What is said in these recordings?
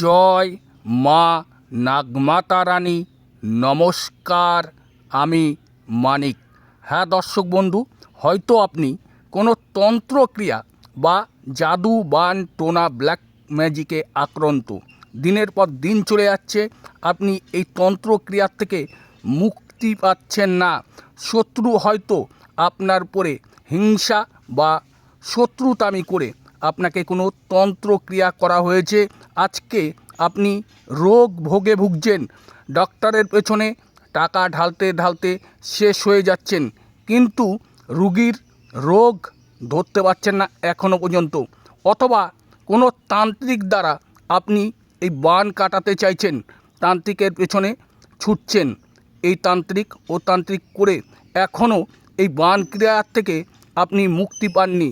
জয় মা নাগমাতা রানী। নমস্কার, আমি মানিক। হ্যাঁ দর্শক বন্ধু, হয়তো আপনি কোনো তন্ত্রক্রিয়া বা জাদু বান টোনা ব্ল্যাক ম্যাজিকে আক্রান্ত। দিনের পর দিন চলে যাচ্ছে, আপনি এই তন্ত্রক্রিয়ার থেকে মুক্তি পাচ্ছেন না। শত্রু হয়তো আপনার পরে হিংসা বা শত্রুতামি করে আপনাকে কোনো তন্ত্রক্রিয়া করা হয়েছে? আজকে আপনি রোগ ভোগে ভুগছেন। ডক্টরের পেছনে টাকা ঢালতে ঢালতে শেষ হয়ে যাচ্ছেন। কিন্তু রুগীর রোগ ধরতে পারছেন না এখনও পর্যন্ত। অথবা কোনো তান্ত্রিক দ্বারা আপনি এই বান কাটাতে চাইছেন, তান্ত্রিকের পেছনে ছুটছেন। এই তান্ত্রিক ও তান্ত্রিক করে এখনও এই বান ক্রিয়ার থেকে আপনি মুক্তি পাননি।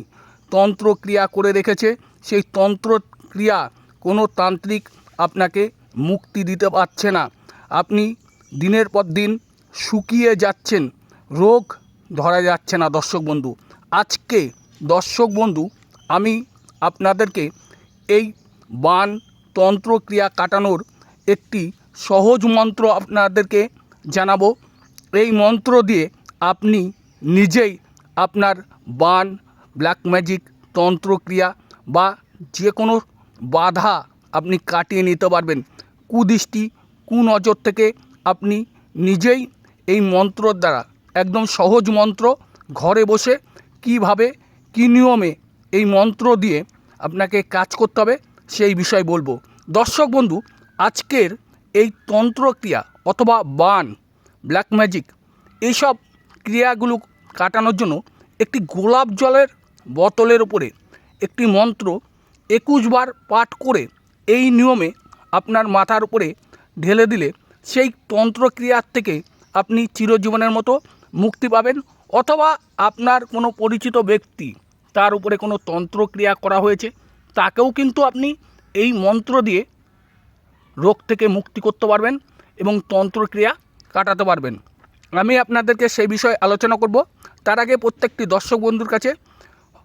তন্ত্রক্রিয়া করে রেখেছে। সেই তন্ত্রক্রিয়া কোনো তান্ত্রিক আপনাকে মুক্তি দিতে পারছে না। আপনি দিনের পর দিন শুকিয়ে যাচ্ছেন, রোগ ধরা যাচ্ছে না দর্শক বন্ধু। আজকে দর্শক বন্ধু, আমি আপনাদেরকে এই বান তন্ত্রক্রিয়া কাটানোর একটি সহজ মন্ত্র আপনাদেরকে জানাব। এই মন্ত্র দিয়ে আপনি নিজেই আপনার বান ব্ল্যাক ম্যাজিক তন্ত্রক্রিয়া বা যে কোনো বাধা আপনি কাটিয়ে নিতে পারবেন। কুদৃষ্টি, কুনজর থেকে আপনি নিজেই এই মন্ত্রর দ্বারা, একদম সহজ মন্ত্র, ঘরে বসে কীভাবে, কী নিয়মে এই মন্ত্র দিয়ে আপনাকে কাজ করতে হবে সেই বিষয় বলব। দর্শক বন্ধু, আজকের এই তন্ত্রক্রিয়া অথবা বান ব্ল্যাক ম্যাজিক এইসব ক্রিয়াগুলো কাটানোর জন্য একটি গোলাপ জলের বোতলের উপরে একটি মন্ত্র একুশ বার পাঠ করে এই নিয়মে আপনার মাথার উপরে ঢেলে দিলে সেই তন্ত্রক্রিয়ার থেকে আপনি চিরজীবনের মতো মুক্তি পাবেন অথবা আপনার কোনো পরিচিত ব্যক্তি তার উপরে কোনো তন্ত্রক্রিয়া করা হয়েছে, তাকেও কিন্তু আপনি এই মন্ত্র দিয়ে রোগ থেকে মুক্তি করতে পারবেন এবং তন্ত্রক্রিয়া কাটাতে পারবেন। আমি আপনাদেরকে সেই বিষয়ে আলোচনা করব। তার আগে প্রত্যেকটি দর্শক বন্ধুর কাছে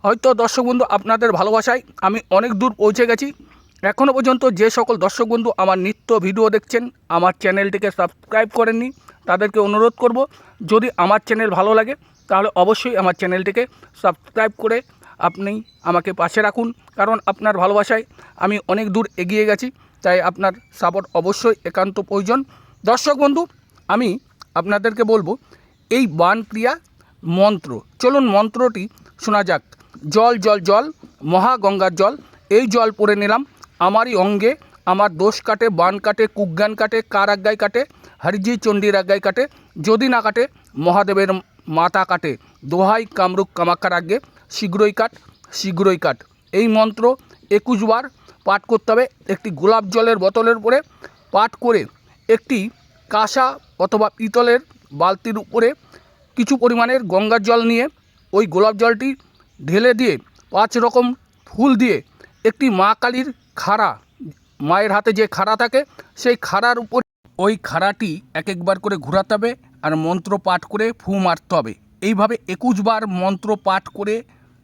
হয়তো দর্শক বন্ধু আপনাদের ভালোবাসায় আমি অনেক দূর পৌঁছে গেছি। এখনও পর্যন্ত যে সকল দর্শক বন্ধু আমার নিত্য ভিডিও দেখছেন, আমার চ্যানেলটিকে সাবস্ক্রাইব করেননি, তাদেরকে অনুরোধ করব, যদি আমার চ্যানেল ভালো লাগে, তাহলে অবশ্যই আমার চ্যানেলটিকে সাবস্ক্রাইব করে আপনি আমাকে পাশে রাখুন। কারণ আপনার ভালোবাসায় আমি অনেক দূর এগিয়ে গেছি, তাই আপনার সাপোর্ট অবশ্যই একান্ত প্রয়োজন। দর্শক বন্ধু, আমি আপনাদেরকে বলব, এই বান ক্রিয়া মন্ত্র, চলুন মন্ত্রটি শোনা যাক। জল জল জল মহাগঙ্গার জল, এই জল পরে নিলাম। আমারই অঙ্গে, আমার দোষ কাটে, বান কাটে কুজ্ঞান কাটে, কার আজ্ঞায় কাটে, হরিজি চণ্ডীর আজ্ঞায় কাটে, যদি না কাটে, মহাদেবের মাথা কাটে। দোহাই কামরূপ কামাক্ষার আজ্ঞে, শীঘ্রই কাট শীঘ্রই কাট। এই মন্ত্র একুশ বার পাঠ করতে হবে। একটি গোলাপ জলের বোতলের উপরে পাঠ করে একটি কাঁসা অথবা পিতলের বালতির উপরে কিছু পরিমাণের গঙ্গার জল নিয়ে ওই গোলাপ জলটি ঢেলে দিয়ে, পাঁচ রকম ফুল দিয়ে একটি মা কালীর খাড়া, মায়ের হাতে যে খাড়া থাকে, সেই খাড়ার উপর ওই খাড়াটি এক একবার করে ঘোরাতে হবে আর মন্ত্র পাঠ করে ফু মারতে হবে। এইভাবে একুশ বার মন্ত্র পাঠ করে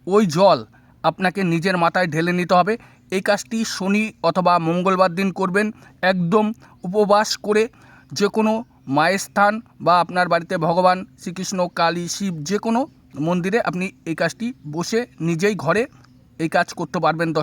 ওই জল আপনাকে নিজের মাথায় ঢেলে নিতে হবে। এই কাজটি শনি অথবা মঙ্গলবার দিন করবেন। একদম উপবাস করে যে কোনো মায়ের স্থান বা আপনার বাড়িতে ভগবান শ্রীকৃষ্ণ, কালী, শিব যে কোনো মন্দিরে আপনি এই কাজটি বসে নিজেই ঘরে এই কাজ করতে পারবেন দশ